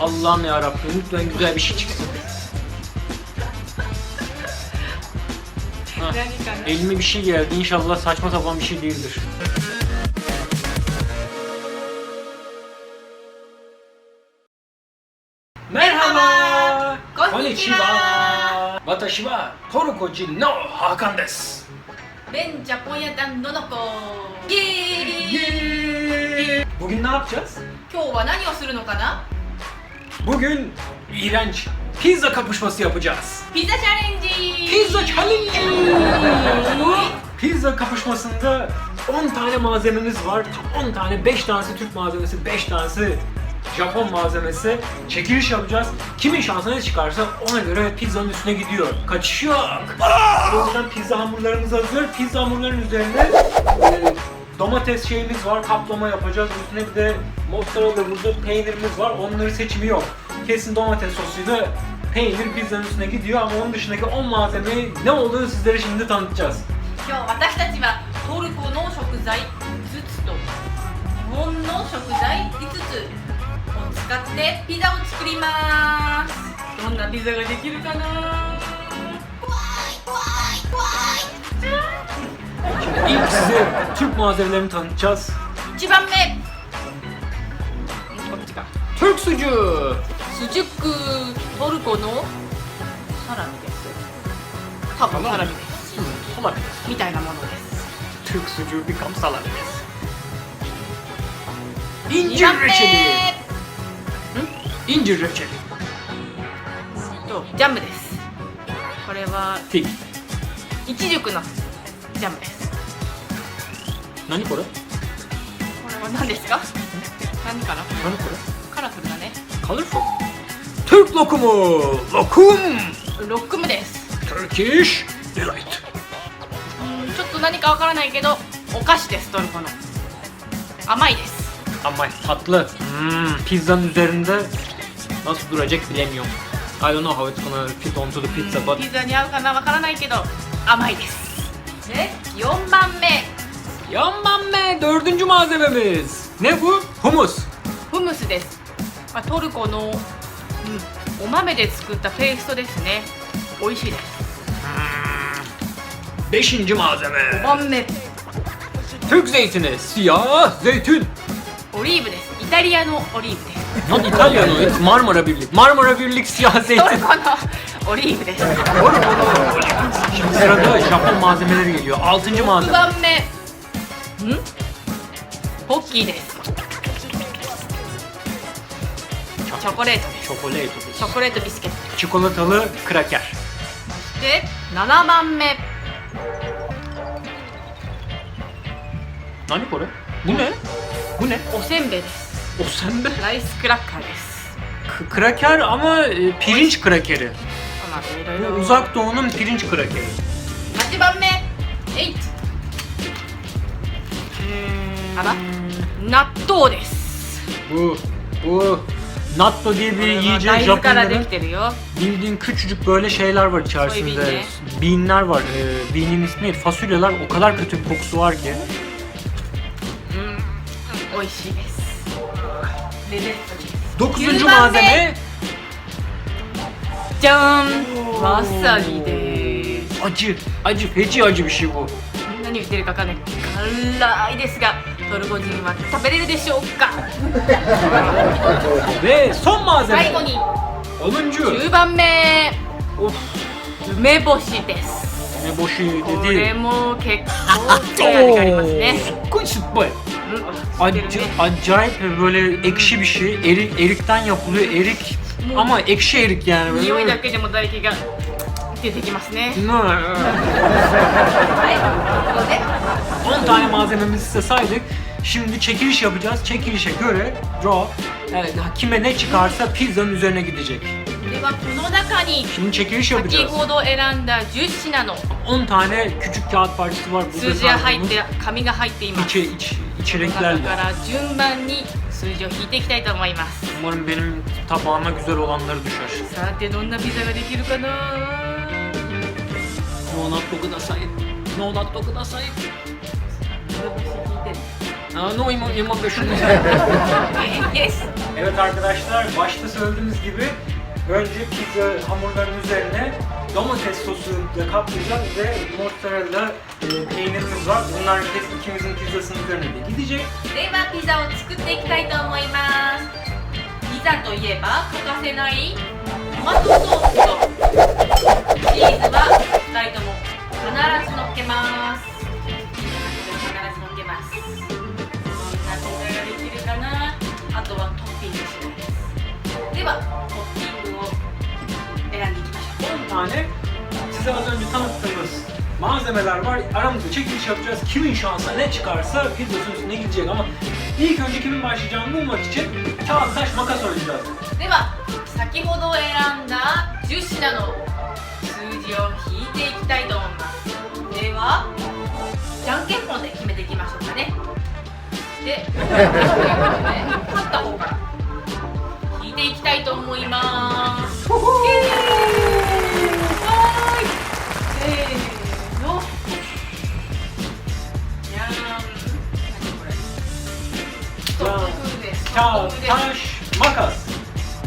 Allah'ım ya Rabbim lütfen güzel bir şey çıksın. Ha, 何かな elime bir şey geldi. İnşallah saçma sapan bir şey değildir. Merhaba. Konnichiwa. Watashi wa Torukoji no Hakan desu. ベンジャポン屋さんのの子イエーイ Bugün ne yapacağız? 今日は何をするのかな Bugün iğrenç pizza kapışması yapacağız. Pizza challenge. Pizza challenge. pizza kapışmasında 10 tane malzememiz var. 10 tane 5 tanesi Türk malzemesi, 5 tanesi Japon malzemesi. Çekiliş yapacağız. Kimin şansına çıkarsa ona göre pizzanın üstüne gidiyor. Kaçış yok. O yüzden pizza hamurlarımız hazır. Pizza hamurlarının üzerine e, domates şeyimiz var. Kaplama yapacağız. Üstüne bir de mozzarella burada peynirimiz var. Onların seçimi yok. Kesin domates sosuyla peynir pizzanın üstüne gidiyor ama onun dışındaki 10 malzemeyi ne olduğunu sizlere şimdi tanıtacağız. 今日私たちはトルコの食材5つと日本の食材5つを使ってピザを作りますどんなピザができるかな怖い怖い怖い İlk size Türk malzemelerini tanıtacağız. 1番目こっちか Türk sucuğu. スジュックトルコのサラミです多分サラミです Salami. みたいなものです Türk sucuğu become salami. 2 İncir 番目 reçeli. İncir reçeli. とジャムですこれは Fig. イチジクのジャムです何これ？これは何ですか？何かな？何これ？カラフルだね Colorful. Türk lokumu. Lokum. ロックムです Turkish delight. うんちょっと何かわからないけどお菓子ですトルコの甘いです Ama tatlı. Hmm, pizzanın üzerinde nasıl duracak bilemiyorum. I don't know how it's gonna fit onto the pizza but ピザに合うかなわからないけど甘いですで4番目 Yanmam be dördüncü malzememiz. Ne bu? Humus. フムスです、 まあ、トルコの、うん、お豆で作ったペーストですね美味しいです Beşinci malzeme. 5番目 Türk zeytini. Siyah zeytin. オリーブですイタリアのオリーブです Lan İtalyan o. It's Marmara Birlik. Marmara Birlik siyah トル zeytin. コのオリーブです Şimdi sırada Japon malzemeleri geliyor. Altıncı 6 malzeme. 番目んポッキーです チョコレートです Çokolate. チョコレートビスケット Çikolatalı kraker. で7番目 Nani bu ne? Bu ne? Bu ne? おせんべいです O sende. ライスクラッカーです K- kraker ama e, pirinç krakeri. まあいろい Bu ろ uzak doğunun pirinç krakeri. 8番目8あら納豆です Bu, bu natto diye こ bir れは yiyecek 大豆からで Japonların きてるよ bildiğin küçücük böyle şeyler var içerisinde. Soybean Beanler var. Ee, bean'in ismi neydi? Fasulyeler o kadar kötü bir kokusu var ki. 美味しいですレベットです Dokuzuncu 9番目 malzeme じゃーんわさびです acı. Acı, feci acı bir şey bu. 何言ってるかわかんない辛いですが トルコ人は食べれるでしょうか.最後に Onuncu. 10番目.梅干しです Ne boşu これ.も結構りますねすっごい酸っぱい。うん知ってる Acı, ね acayip böyle ekşi bir şey. Erik, erikten yapılıyor. Erik ama ekşi erik yani. Böyle. 匂いだけでも唾液が出てきますね Ne? はいここで 10 tane malzememizi size saydık. Şimdi çekiliş yapacağız. Çekilişe göre draw evet, kime ne çıkarsa pizzanın üzerine gidecek. ではこの中に Şimdi çekiliş 先 yapacağız. ほど選んだ10品の 10 tane küçük kağıt parçası var. Burada 数字が入っ saydığımız て紙が入っています içi, iç, この中 içeriklerle. から順番に数字を引いていきたいと思います Umarım benim tabağıma güzel olanları düşer. さてどんなピザができるかな No natto kudasai. No natto kudasai. 梅干し引いてる Aa, no, imo, imo, beşin. Yes. Evet arkadaşlar başta söylediğimiz gibi önce pizza hamurlarının üzerine domates sosuyla kaplayacağız ve mozzarella e, peynirimiz var. Bunlar hep ikimizin pizzasının üzerine de gidecek. ではピザを作っていきたいと思いますピザといえば欠かせないトマトソースとチーズは 2人とも必ず乗っけます必ず乗っけますどんなピザができるかなあとはトッピングしますではトッピングを選んでいきましょう10 tane size az önce tanıttığımız malzemeler var. Aramızda çekiliş yapacağız. Kimin şansa ne çıkarsa pizzasının üstüne gidecek ama ilk önce kimin başlayacağını bulmak için kağıt taş makas oynayacağız. では先ほど選んだ10品の数字を引いていきたいと思います。ではじゃんけんぽんで決めていきましょうかね。で勝った方から。引い。ていきたいと思います。イエーイせーの。じゃーん何これストップですストップです taş, makas.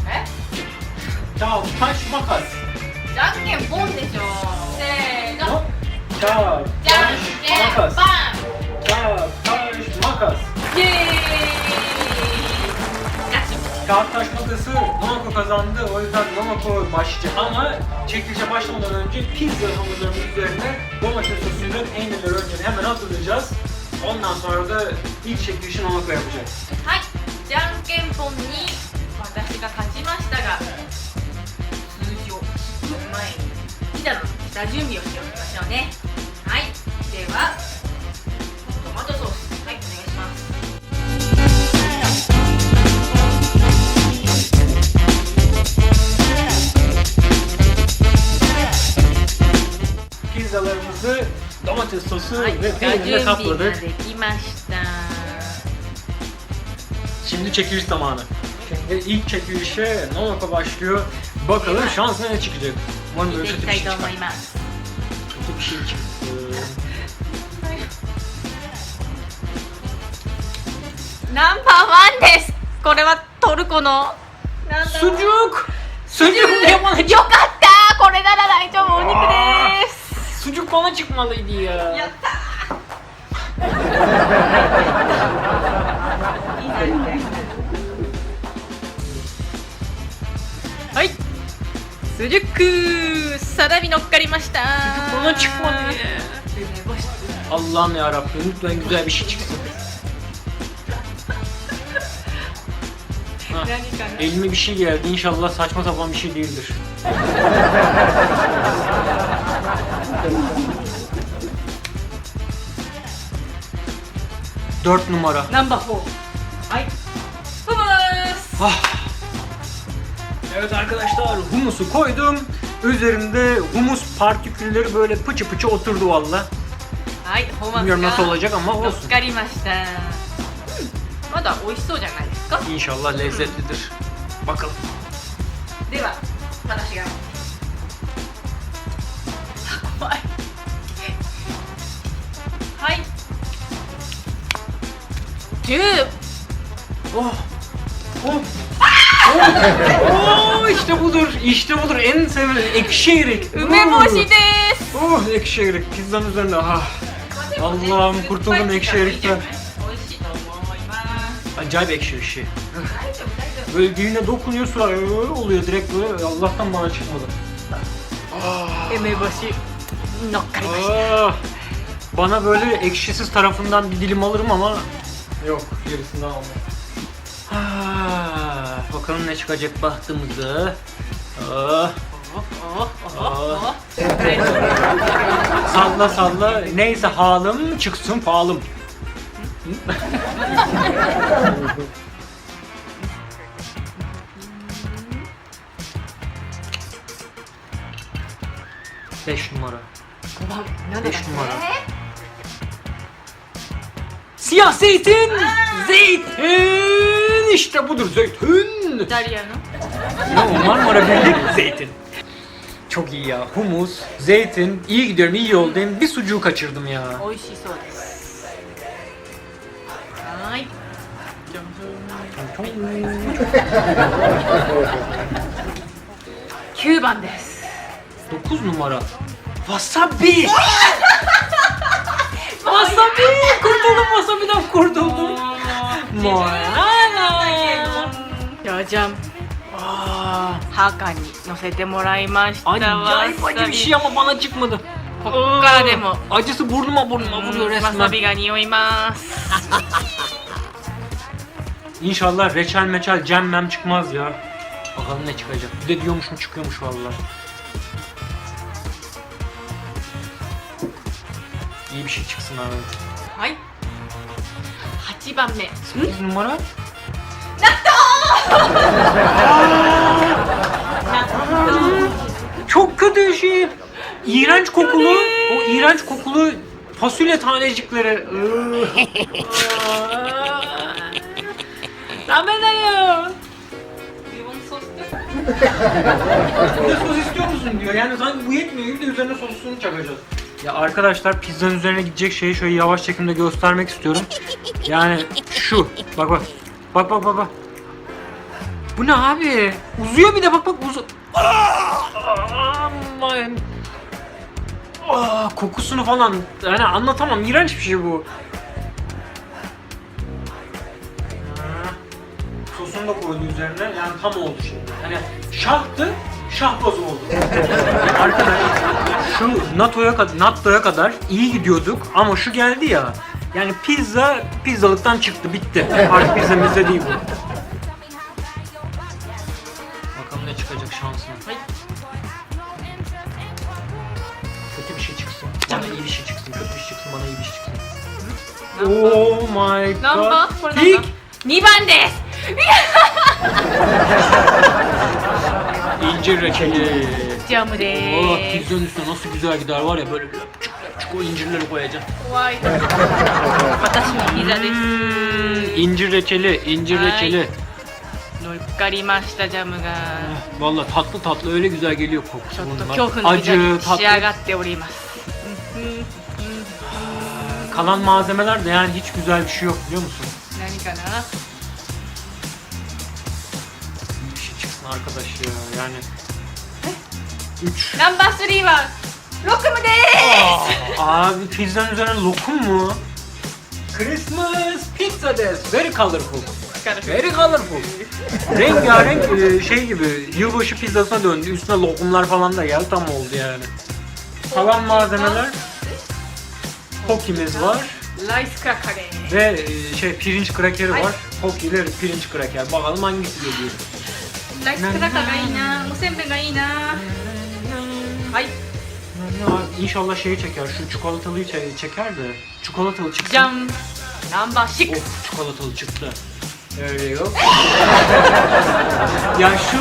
え Kağıt, taş, makas. じゃんけんぽんでしょ せーの Kağıt, じゃん taş, けん makas. パン Kağıt, taş, makas. イエーイガチ Kağıt taş makası Nomako kazandı. O yüzden Nomako başlayacak. Ama çekilişe başlamadan önce pizza hamurlarının üzerine domates sosuyla peynirleri önce hemen hazırlayacağız. Ondan sonra da ilk çekilişi Nomako yapacak. はいじゃんけんぽんに私が勝ちましたが 下準備をしておきましょうねはいではトマトソースはいお願いします Pizzalarımızı domates sosu はい ve 下 peynirle 準備が kapladık. できました Şimdi çekiliş zamanı. Şimdi ilk çekilişe Nomako başlıyor. Bakalım şansına ne çıkacak. 見ていきたいと思います。ナンバーワンです。これはトルコの。スジュク。スジュ。よかった。これなら大丈夫。お肉です。スジュや。やった。いいですね。Sucuk Sada bir Allah'ım ya Rabbim lütfen güzel bir şey çıksın. Ha, elime bir şey geldi inşallah saçma sapan bir şey değildir. Dört numara. Number four. Ay. Bye bye. Ah. Evet arkadaşlar humusu koydum. Üzerinde humus partikülleri böyle pıçı pıçı oturdu valla. Hay. Bilmiyorum nasıl olacak ama olsun. Karimashita. Ma da oishou janai desu ka? İnşallah lezzetlidir. Bakalım. Dewa, watashi ga. Komai. Hay. 10. Oh. Oh. Oo işte budur, işte budur. En sevilen ekşi erik. Umemoshides. Oh ekşi erik, pizzanın üzerine. Ah. Allah'ım kurtuldum ekşi erikten. Acayip ekşi bir şey. Böyle diline dokunuyor sonra öyle oluyor direkt böyle. Allah'tan bana çıkmadı. Ah. Umeboshi. Ah. Bana böyle ekşisiz tarafından bir dilim alırım ama yok gerisinden almam. Bakalım ne çıkacak bahtımızı. Ah. Ah. Salla salla. Neyse halım çıksın falım. Beş numara. Beş numara. Ee? Siyah zeytin. Zeytin. İşte budur zeytin. Derya Hanım. Ya Marmara bildik zeytin. Çok iyi ya. Humus, zeytin. İyi gidiyorum, iyi yoldayım. Bir sucuğu kaçırdım ya. Oishii so desu. Hay.9 numara. Wasabi. Wasabi! Kurtuldum wasabi'den kurtuldum. Morana! Hocam. Aa, Hakan, nosete moraimashita Acayip acı bir şey ama bana çıkmadı. Kokkara demo. Acısı burnuma burnuma hmm, vuruyor resmen. Wasabi ga nioimasu. İnşallah reçel meçel cemmem çıkmaz ya. Bakalım ne çıkacak. Bir de diyormuş mu çıkıyormuş vallahi. bir şey çıksın Ahmet. Hayır. Hadi ben mi? Sekiz numara. Çok kötü şey. İğrenç kokulu, o iğrenç kokulu fasulye tanecikleri. Rahmet ayı. Bir de sos istiyor musun diyor. Yani sanki bu yetmiyor gibi de üzerine sosunu çakacağız. Ya arkadaşlar pizzanın üzerine gidecek şeyi şöyle yavaş çekimde göstermek istiyorum. Yani şu. Bak bak. Bak bak bak bak. Bu ne abi? Uzuyor bir de bak bak uzu. Aman. Aa, kokusunu falan yani anlatamam. İğrenç bir şey bu. Sosunu da koydu üzerine. Yani tam oldu şimdi. Hani şahtı, şahbazım oldu. Arkadaş şu NATO'ya kadar, NATO'ya kadar iyi gidiyorduk ama şu geldi ya. Yani pizza pizzalıktan çıktı bitti. Artık pizzamızda değil bu. Bakalım ne çıkacak şansına. Kötü bir şey çıksın. Bana iyi bir şey çıksın. Kötü bir şey çıksın. Bana iyi bir şey çıksın. Oh my god. Lamba, por Dik. İncir reçeli. ジャムで Oh, ーす。 pizzanın üstüne nasıl güzel gider var ya böyle löpçük löpçük o incirleri koyacaksın. 怖い。私のピザです。 Hmm, incir reçeli, incir Ay. reçeli. 乗っかりましたジャムが。 Valla tatlı tatlı öyle güzel geliyor kokusu ちょっと bunlar. 恐怖のピザに Acı, 仕上が tatlı. っております。 Kalan malzemeler de yani hiç güzel bir şey yok biliyor musun? 何かな arkadaş ya yani. 3. Number 3 var. Lokum des. Abi pizzanın üzerine lokum mu? Christmas pizza des. Very colorful. Very colorful. Rengarenk e, şey gibi yılbaşı pizzasına döndü. Üstüne lokumlar falan da geldi tam oldu yani. Kalan malzemeler pokimiz var Rice cracker. ve e, şey pirinç krakeri var. Pokiler pirinç kraker. Bakalım hangisi geliyor. ライスクラッカーがいいなおせんべいがいいなはい Ya, İnşallah şeyi çeker. Şu çikolatalıyı çe- çeker de. Çikolatalı çıksın. じゃんナンバー6 Of çikolatalı çıktı. Öyle yok. ya şu,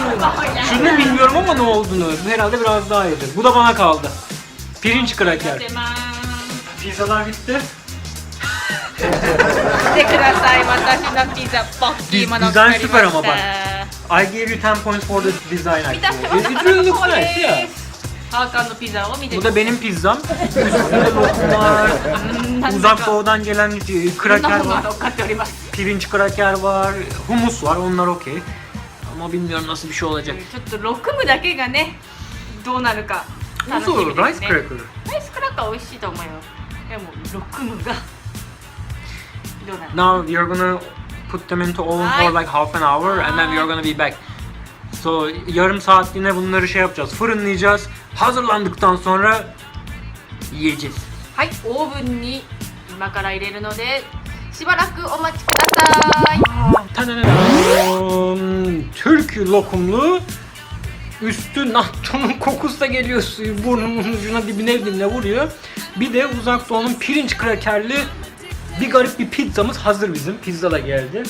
şunu bilmiyorum ama ne olduğunu. Bu herhalde biraz daha iyidir. Bu da bana kaldı. Pirinç やっ kraker. てまー Pizzalar bitti. す来てください私のピザポッキーも乗っかりまし Design süper ama bak. た I gave you 10 points for the design 見た actually. 人 It は really looks これ nice で yeah. すハーカンのピザを見て Bu da benim pizzam. Üstünde lokumlar, uzak doğudan gelen e, こんな kraker ものが var. 乗っかっております Pirinç kraker var, humus var. Onlar okey. Ama bilmiyorum nasıl bir şey olacak. ちょっとロクムだけがねどうなるか楽し Nasıl み olur? です Rice ね cracker. ライスクラッカー美味しいと思うよでもロクムがどうなる Now you're gonna put them into oven for Ay. like half an hour and then we're gonna be back. So yarım saatliğine bunları şey yapacağız, fırınlayacağız. Hazırlandıktan sonra yiyeceğiz. はいオーブンに今から入れるのでしばらくお待ちください Tadadadam. Türk lokumlu üstü nattonun kokusu da geliyor suyu burnumun ucuna dibine dibine vuruyor. Bir de uzak doğunun pirinç krakerli bir garip bir pizzamız hazır bizim. Pizza da geldi.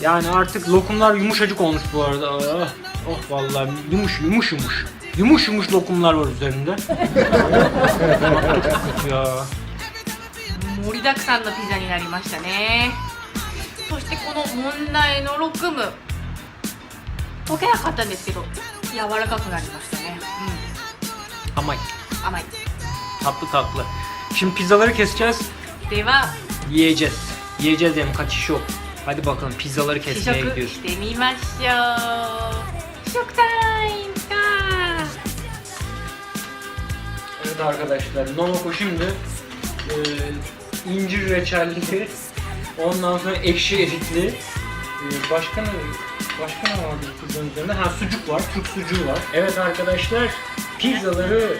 Yani artık lokumlar yumuşacık olmuş bu arada. Ah, oh vallahi yumuş yumuş yumuş. Yumuş yumuş lokumlar var üzerinde. Çok kötü ya. 盛りだくさんのピザになりましたねそしてこの問題のロクム溶けなかったんですけど柔らかくなりましたね Ama うん甘い tatlı tatlı. Şimdi pizzaları keseceğiz. では Yiyeceğiz. Yiyeceğiz yani kaçış yok. Hadi bakalım pizzaları 試 kesmeye 食 gidiyoruz. してみましょう試食タイムか Evet arkadaşlar, Nomoko şimdi e, incir reçelli, ondan sonra ekşi erikli, e, başka ne, başka ne vardı pizzanın üzerinde? Ha sucuk var, Türk sucuğu var. Evet arkadaşlar, pizzaları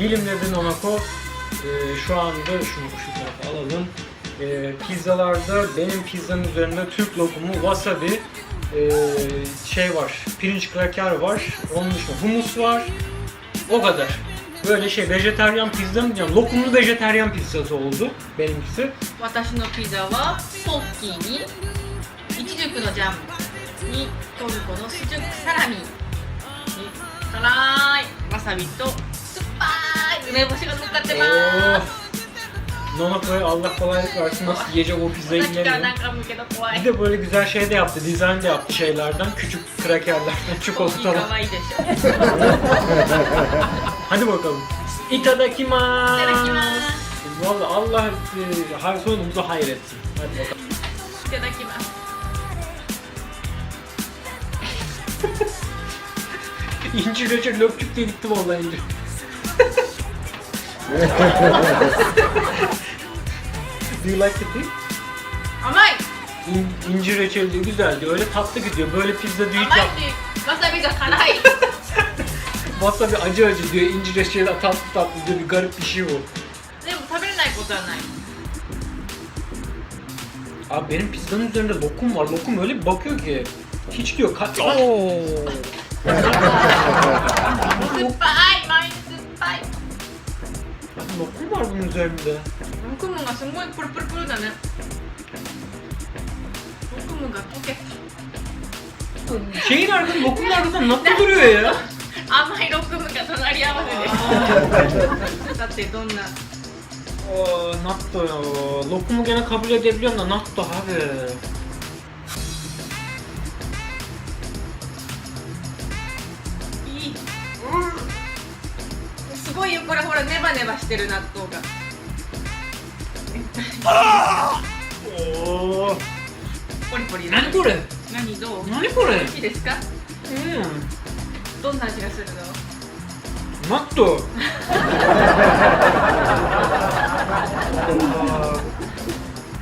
dilimledi Nomoko. E, şu anda şunu şu tarafa alalım. E, pizzalarda benim pizzanın üzerinde Türk lokumu, wasabi, e, şey var, pirinç kraker var, onun dışında humus var. O kadar. Böyle şey vejeteryan pizza mı diyeceğim? Lokumlu vejeteryan pizzası oldu benimkisi. 私のピザはポッキーにイチジクのジャムにトルコのスジュクサラミに辛いわさびと酸っぱい梅干しが乗っかってま Oo. す Nonako'ya Allah kolaylık versin nasıl yiyecek o pizzayı bilemiyorum. Bir de böyle güzel şey de yaptı, dizayn de yaptı şeylerden. Küçük krakerlerden, çikolatadan. Hadi bakalım. Itadakimasu. Valla Allah e, her sonumuza hayretsin. Hadi bakalım. Itadakimasu. incir reçel löpçük diye gitti vallahi incir. Do you like the pig? Amay! İn, incir reçeli diyor, güzel. Öyle tatlı gidiyor. Böyle pizza diyor hiç Amay yap. diyor. Wasabi ga kanai. Wasabi acı acı diyor. İncir reçeli tatlı tatlı diyor. Bir garip bir şey bu. Ne bu tabi ne kodanay. Abi benim pizzanın üzerinde lokum var. Lokum öyle bir bakıyor ki. Hiç diyor. Ka- Oo. Oh. Goodbye, my lokum var bunun üzerinde. ロクムがすごいプルプルプルだねロクムが溶け Şeyin arkasında lokumun arkasında nasıl duruyor ya? 甘いロクムが隣り合わせでさてどんな Oo, natto ya. Lokumu gene kabul edebiliyorum da natto abi. ごいよ。これほらネバネバしてる納豆が。Oo. ポリポリ。何これ？何どう？何これ？いいですか？うん。どんな味がするの？ナット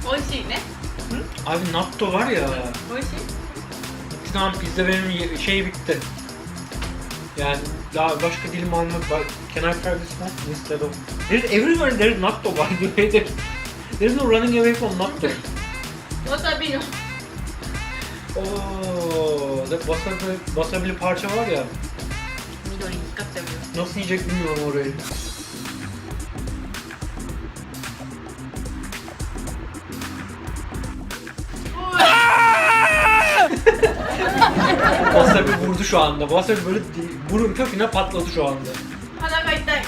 美味しいね。Abi natto var ya. 美味しい？Bir tane pizza benim ye- şey bitti. Yani Ya başka dilim almak, can I try this one instead of... There's everywhere there's natto by the way. There's, there's no running away from natto. Wasabi no. Oo, wasabi, wasabi parça var ya. Midori dikkat seviyor. Nasıl yiyecek bilmiyorum orayı. Wasabi vurdu şu anda. Wasabi böyle di- burun köküne patladı şu anda. Hala ben de.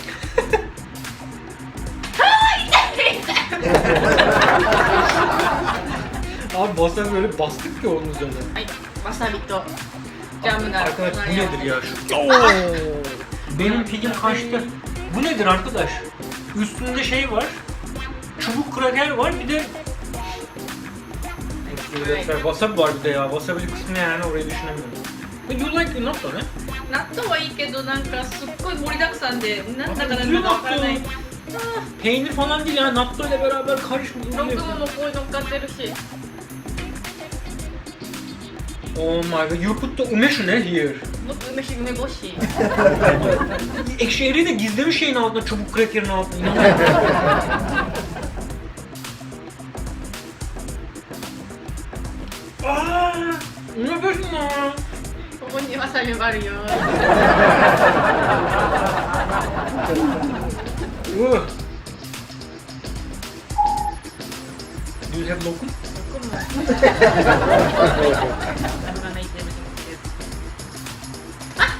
Abi wasabi böyle bastık ki onun üzerine. Ay, wasabi to. Camın Arkadaş bu nedir ya? Şu... Benim pigim kaçtı. Bu nedir arkadaş? Üstünde şey var. Çubuk kraker var bir de Evet. Wasabi var bir de ya. Wasabi kısmı yani orayı düşünemiyorum. But you like the natto ne? 納豆はいいけどなんかすっごい盛りだくさんでなんだかなん普通だかわからない natto peynir falan değil ya. Natto ile beraber karışmış. ロクムもこういうの乗っかってるし Oh my god. You put the umeshu ne here? 僕梅し梅干し Ekşi eriği de gizlemiş şeyin altında. Çubuk krakerin altında. İnanamıyorum. va a salir barrio. You have lokum? Lokum mu? Buna ne demedim ki? Ah!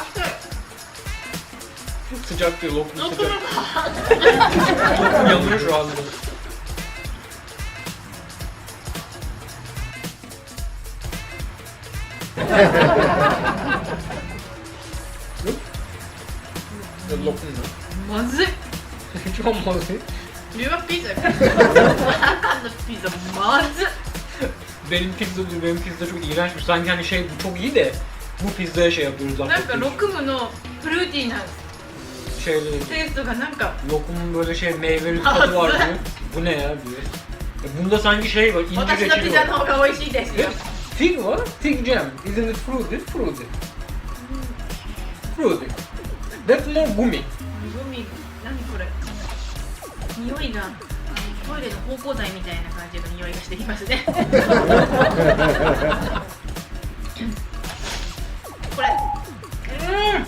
After Sıcak diyor lokum sıcak. lokum Lokum yanıyor şu ağzımda. anda. Yok. Ya lokum da. まずい Çok mazi. 留学ピザあなたのピザまずっ Benim pizza benim pizza çok iğrençmiş. Sanki hani şey bu çok iyi de bu pizzaya şey yapıyoruz なんかロクムのフルーティーな Şeyleri, テイストがなんか lokumun böyle şey meyveli tadı var diyor. Bu ne ya diyor. E bunda sanki şey var, incir 私のピ reçeli ザ var. の方が美味しいですよ Fig var, fig jam. Isn't it fruity? Fruity. Fruity. That's more gummy. グミ何これ匂いがあのトイレの芳香剤みたいな感じの匂いがしてきますねこれ Mm,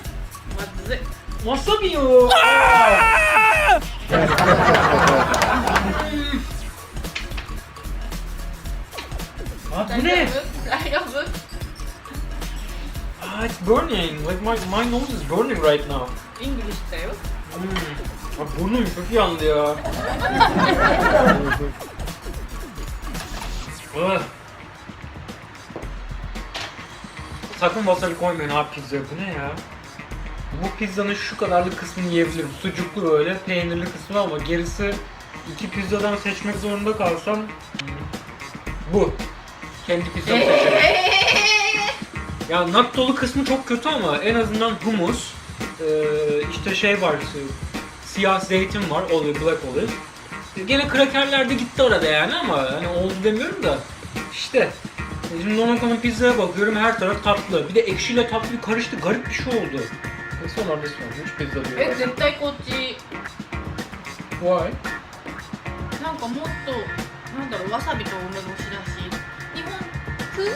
まずい wasabi yo. What? Bu ne? Ah, it's burning. Like my, my nose is burning right now. İngilizce yok. Hmm. Ay, burnum çok yandı ya. Sakın wasabi koymayın abi pizza. Bu ne ya? Bu pizzanın şu kadarlık kısmını yiyebilirim. Sucuklu böyle, peynirli kısmı ama gerisi iki pizzadan seçmek zorunda kalsam bu. Kendi pizzamı seçerim. Ya nut dolu kısmı çok kötü ama en azından humus, ee, işte şey var, siyah zeytin var, olive, black olive. Gene krakerler de gitti arada yani ama hani oldu demiyorum da işte. Şimdi Donatello'nun pizzaya bakıyorum her taraf tatlı. Bir de ekşiyle tatlı karıştı garip bir şey oldu. Sonra this one, which pizza do you え like? 絶対こっち Why? なんかもっとなんだろうわさびと梅干しだし日本 風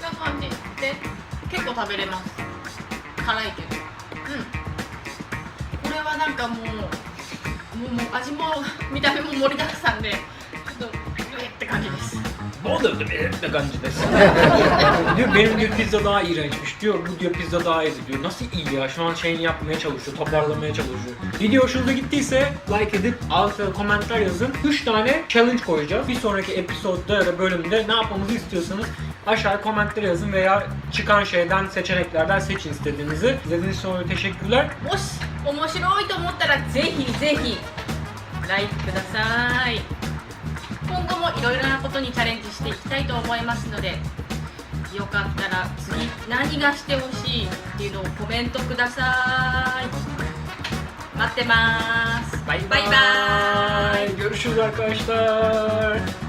な感じで結構食べれます。辛いけど。うん。これはなんかもうもうもう味も見た目も盛りだくさんで。Bolu de kancı desin. diyor benim diyor pizza daha iğrençmiş diyor. Bu diyor pizza daha iyiydi diyor. Nasıl iyi ya? Şu an şeyini yapmaya çalışıyor, toparlamaya çalışıyor. Video hoşunuza gittiyse like edip alta komentar yazın. 3 tane challenge koyacağız. Bir sonraki episodda ya da bölümde ne yapmamızı istiyorsanız aşağıya komentlere yazın veya çıkan şeyden seçeneklerden seçin istediğinizi. İzlediğiniz için dolayı teşekkürler. もし面白いと思ったらぜひぜひライクください 今後もいろいろなことにチャレンジしていきたいと思いますのでよかったら次何がしてほしいっていうのをコメントください待ってます Bye Bye bye. Görüşürüz arkadaşlar.